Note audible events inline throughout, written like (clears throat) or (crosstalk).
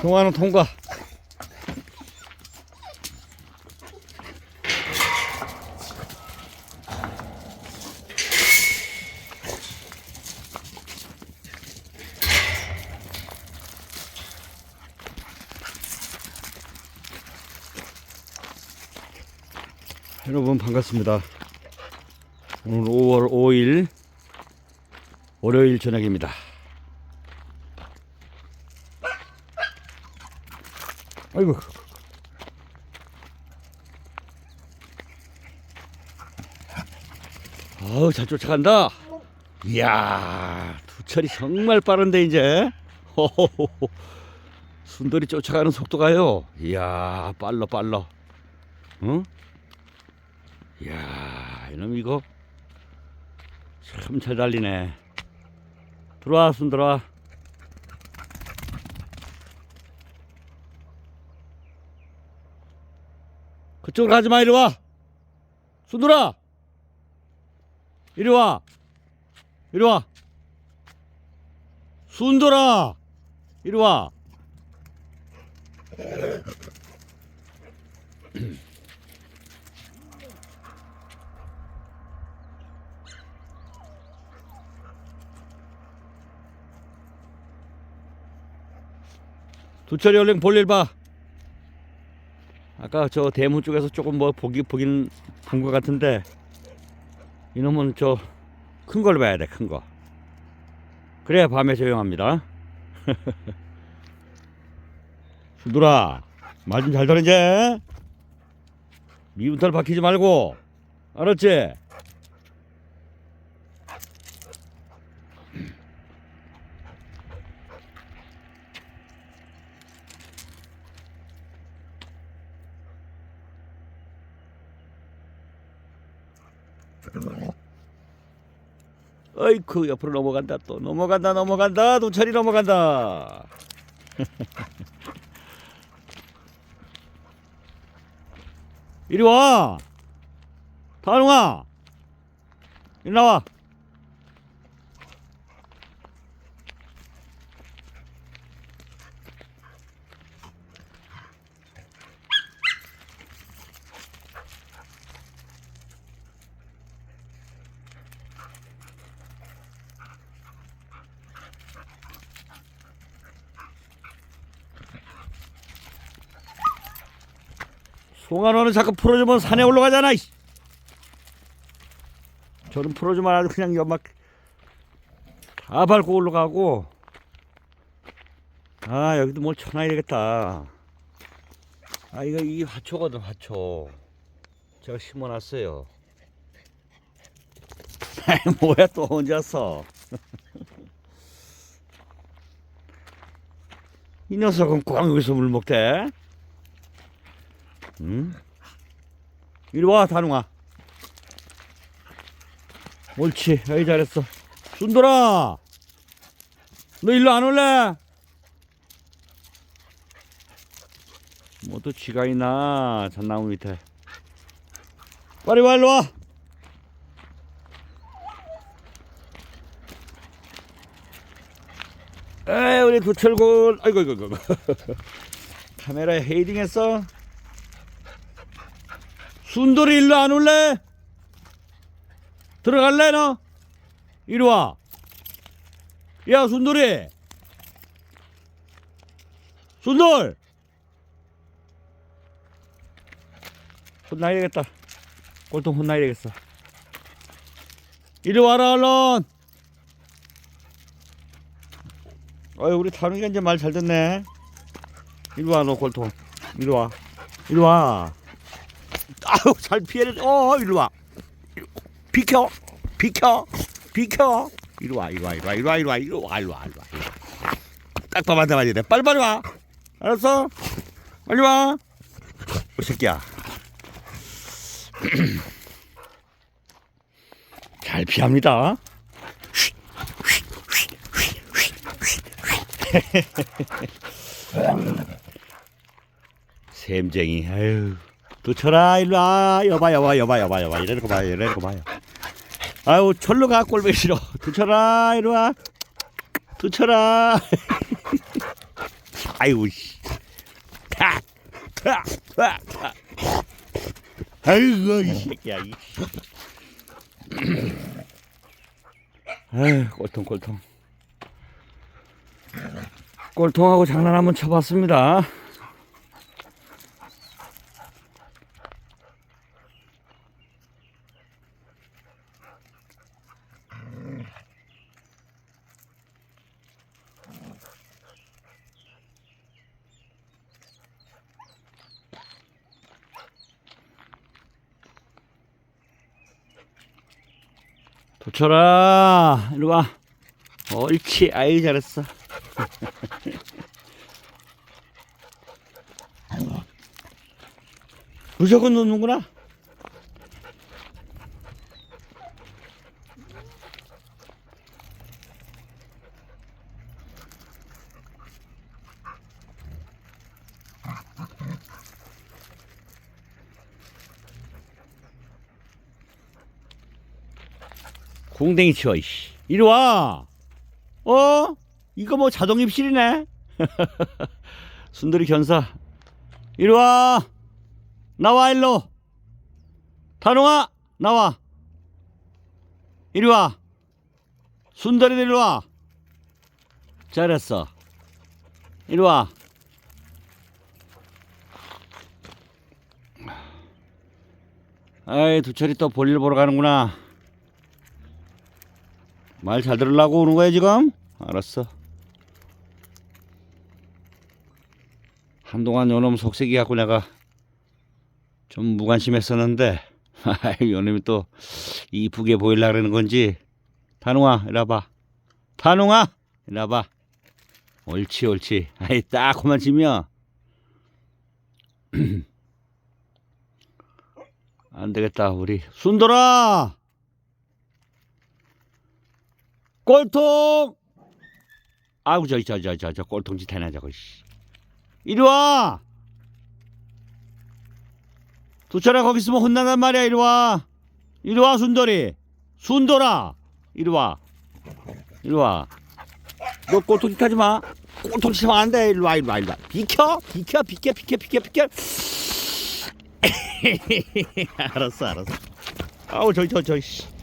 동화는 통과. 여러분 반갑습니다. 오늘 5월 5일 월요일 저녁입니다. 아이고. 어우, 잘 쫓아간다. 이야, 두 철이 정말 빠른데, 이제. 호호호호. 순돌이 쫓아가는 속도가요. 이야, 빨라, 빨라. 응? 이야, 이놈 이거 참 잘 달리네. 들어와, 순돌아. 그쪽으로 가지 마, 이리 와. 순돌아! 이리 와. 이리 와. 순돌아! 이리 와. 두철이 얼른 볼일 봐. 아까 저 대문 쪽에서 조금 뭐 보기 보긴 본 것 같은데 이놈은 저 큰 걸 봐야 돼 큰 거. 그래야 밤에 조용합니다. (laughs) 순돌아 말 좀 잘 들어 이제 미운 털 박히지 말고 알았지? 어이쿠 옆으로 넘어간다 또. 넘어간다 넘어간다. 도철이 넘어간다. (laughs) 이리 와. 다롱아. 이리 나와 송아노는 자꾸 풀어주면 산에 올라가잖아. 저는 풀어주면 아주 그냥 연막 다 밟고 올라가고. 아 여기도 뭘 쳐놔야 되겠다. 아 이거 이 화초거든 화초. 제가 심어놨어요. (laughs) 뭐야 또 왔어 (laughs) 이 녀석은 꼭 여기서 물 먹대 응? 이리 와, 다롱아. 옳지. 아이, 잘했어. 순돌아! 너 일로 안 올래? 뭐 또 쥐가 있나? 잣나무 밑에. 빨리 와, 일로 와! 에이, 우리 구철골. 아이고, 아이고, 아이고. (laughs) 카메라에 헤이딩 했어? 순돌이 일로 안 올래? 들어갈래 너? 이리 와. 야 순돌이. 순돌. 혼나야 되겠다. 꼴통 혼나야 되겠어. 이리 와라 얼른. 어이 우리 다롱이가 이제 말 잘 듣네. 이리 와 너 꼴통. 이리 와. 이리 와. 아유 잘 피해야 돼. 어 이리 와. 비켜 비켜 비켜. 이리 와 이리 와 이리 와 이리 와 이리 와 이리 와 이리 와 이리 와. 딱 봐봐 봐야 돼. 빨리 빨리 와. 알았어? 빨리 와 이 새끼야. (clears throat) 잘 피합니다. (laughs) 샘쟁이 아유 두철아 일로 와 여봐 여봐 여봐 여봐 여봐 봐요 이래는 거 봐요 아유 절로 가 꼴보기 싫어 두철아 이리 와 두철아 (laughs) 아이고 씨. 탁, 탁, 탁, 탁. 아이고 이 새끼야. 이. 아이 꼴통 꼴통. 꼴통하고 장난 한번 쳐봤습니다. 도철아, 이리 와. 옳지, 아이 잘했어. (laughs) 무조건 놓는구나. 궁뎅이 치워, 이씨. 이리 와. 어? 이거 뭐 자동 입실이네? (laughs) 순돌이 견사. 이리 와. 나와, 일로. 단홍아, 나와. 이리 와. 순돌이 이리 와. 잘했어. 이리 와. 아이, 두철이 또 볼일 보러 가는구나. 말 잘 들으려고 오는 거야 지금? 알았어. 한동안 요놈 속색이 갖고 내가 좀 무관심했었는데 (laughs) 아이 요놈이 또 이쁘게 보이려 그러는 건지. 단웅아 이리 와봐. 단웅아 이리 와봐. 옳지 옳지. 아이 딱 그만 치면 안 되겠다 우리. 순돌아 꼴통! 아이고 저기 저저 저 저 꼴통짓 해나 저거 씨. 이리 와! 두철아 거기 있으면 혼난단 말이야 이리 와. 이리 와 순돌이. 순돌아 이리 와. 이리 와 너 꼴통짓 하지 마. 꼴통짓 하면 안 돼. 이리 와 이리 와 이리 와. 비켜? 비켜? 비켜? 비켜? 비켜? 비켜? (laughs) 알았어 알았어. 아우 저기 저기 저기 씨.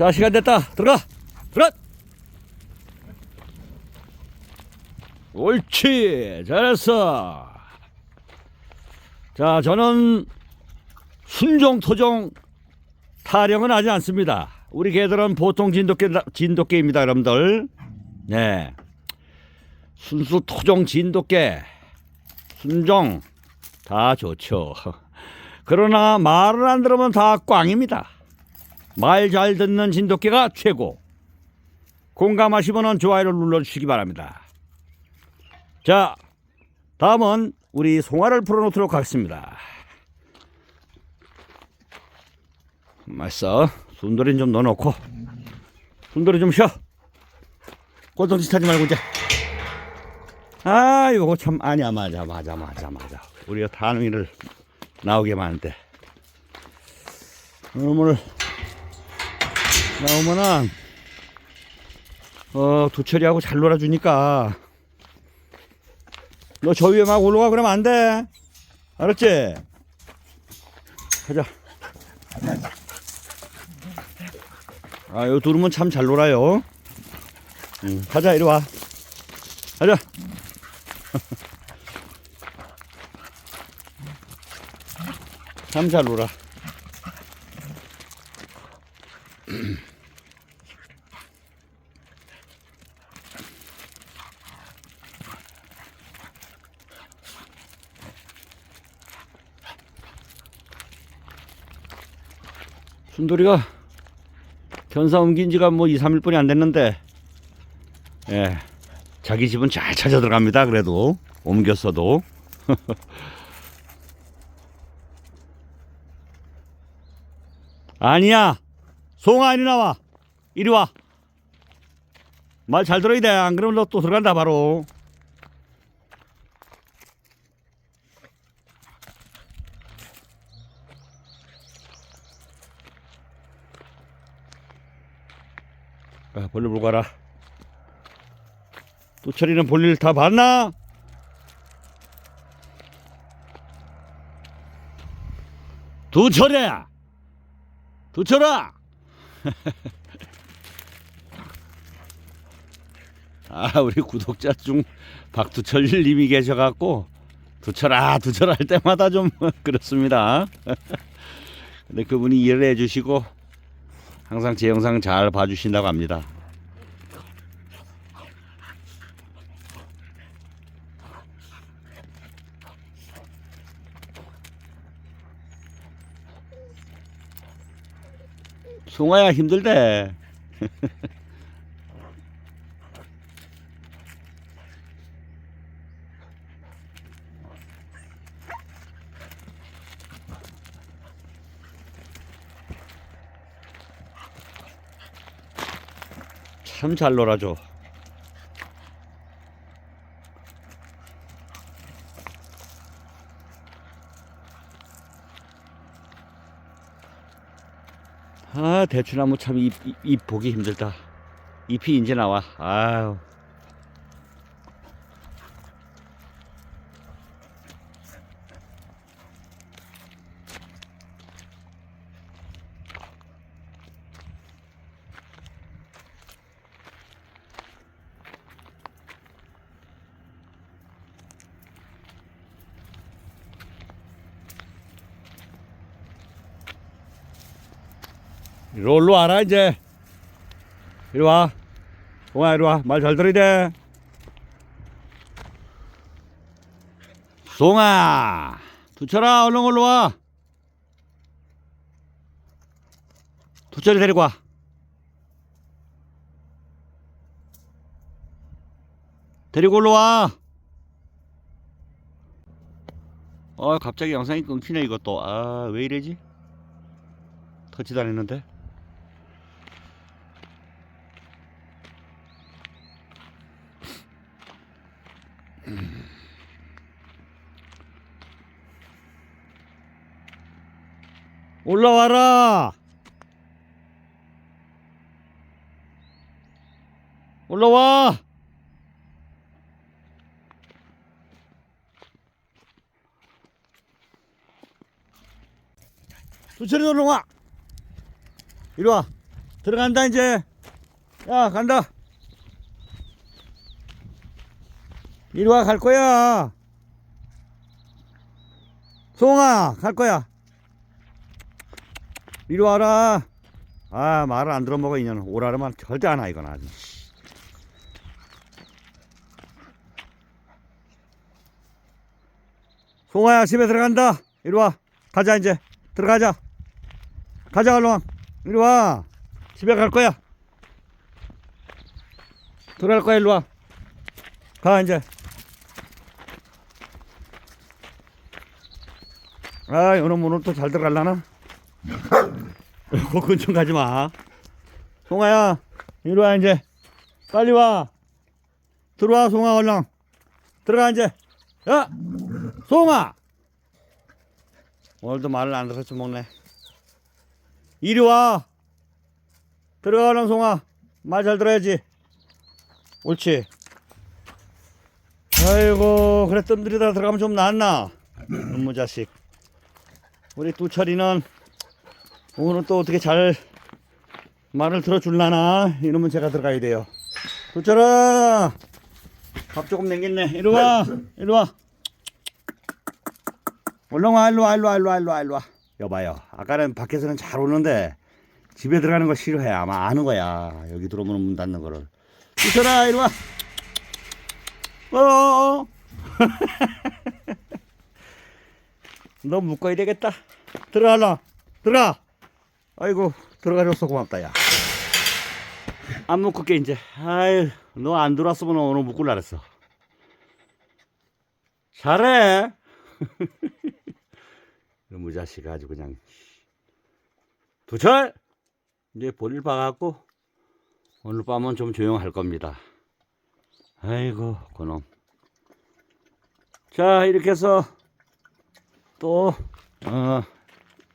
자 시간 됐다. 들어가. 들어가. 옳지. 잘했어. 자 저는 순종 토종 타령은 하지 않습니다. 우리 개들은 보통 진돗개 진돗개입니다 여러분들. 네. 순수 토종 진돗개. 순종. 다 좋죠. (laughs) 그러나 말을 안 들으면 다 꽝입니다 말 잘 듣는 진돗개가 최고. 공감하시면 좋아요를 눌러주시기 바랍니다. 자, 다음은 우리 송아를 풀어놓도록 하겠습니다. 맛있어. 순돌이 좀 넣어놓고. 순돌이 좀 쉬어. 꼴통짓 하지 말고 이제. 아, 이거 참, 아니야, 맞아, 맞아, 맞아, 맞아. 우리가 단위를 나오게 하는데. 오늘 나오면은 어 두철이하고 잘 놀아주니까. 너 저 위에 막 올라가 그러면 안 돼. 알았지? 가자. 아요 둘은 참잘 놀아요. 응, 가자 이리 와. 가자. (laughs) 참 잘 놀아 순돌이가 견사 옮긴 지가 뭐 2, 3일 뿐이 안 됐는데, 예, 자기 집은 잘 찾아 들어갑니다. 그래도, 옮겼어도. (laughs) 아니야! 송아, 이리 나와! 이리 와! 말 잘 들어야 돼. 안 그러면 너 또 들어간다, 바로. 아, 벌레 불 가라. 도철이는 볼일 다 봤나? 도철이야! 도철아! (laughs) 아, 우리 구독자 중 박두철 님이 계셔갖고, 두철아, 두철 할 때마다 좀 (laughs) 그렇습니다. (laughs) 근데 그분이 이해를 해주시고, 항상 제 영상 잘 봐주신다고 합니다. 송아야 힘들대. (laughs) 참 잘 놀아줘. 아 대추나무 참 잎 잎 보기 힘들다. 잎이 이제 나와. 아유. 롤로 와라 이제. 이리 와. 동아 이리 와말 잘 들어야 돼. 송아 두철아 얼른 얼른 와. 두철이 데리고 와. 데리고 올라 와. 어, 갑자기 영상이 끊기네 이것도. 아 왜 이래지? 터치도 안 했는데 올라와라. 올라와. 두철이 얼른 와. 이리 와. 들어간다 이제. 야 간다. 이리 와 갈 거야. 송아 갈 거야. 이리 와라. 아, 말을 안 들어먹어, 이년은. 오라르만 절대 안 와, 이건 아주. 송아야, 집에 들어간다. 이리 와. 가자, 이제. 들어가자. 가자, 얼른. 이리 와. 집에 갈 거야. 들어갈 거야, 이리 와. 가, 이제. 아, 오늘 오늘 또 잘 들어갈라나? (laughs) 그 근처 가지 마. 송아야, 이리 와, 이제. 빨리 와. 들어와, 송아, 얼른. 들어가, 이제. 야! 송아! 오늘도 말을 안 들어서 먹네. 이리 와. 들어가, 얼른, 송아. 말 잘 들어야지. 옳지. 아이고, 그래, 뜸들이다 들어가면 좀 낫나? 너무 자식. 우리 두철이는 오늘은 또 어떻게 잘 말을 들어줄라나? 이러면 제가 들어가야 돼요. 두철아! 밥 조금 남겼네. 이리 와. 이리 와. 얼른 와 일로 와 일로 와 일로 와 일로 와 일로 와. 여봐요. 아까는 밖에서는 잘 오는데 집에 들어가는 거 싫어해. 아마 아는 거야. 여기 들어오면 문 닫는 거를. 두철아 이리 와. 어어어. (laughs) 너 묶어야 되겠다. 들어가라. 들어가. 아이고, 들어가줘서 고맙다, 야. 안 묶을게, 이제. 아유, 너 안 들어왔으면 오늘 묶을라 그랬어. 잘해. (laughs) 너무 자식 아주 그냥. 두철! 이제 볼일 봐갖고, 오늘 밤은 좀 조용할 겁니다. 아이고, 그놈. 자, 이렇게 해서, 또 어,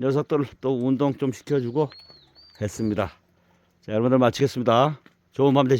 녀석들 또 운동 좀 시켜주고 했습니다. 자, 여러분들 마치겠습니다. 좋은 밤 되시.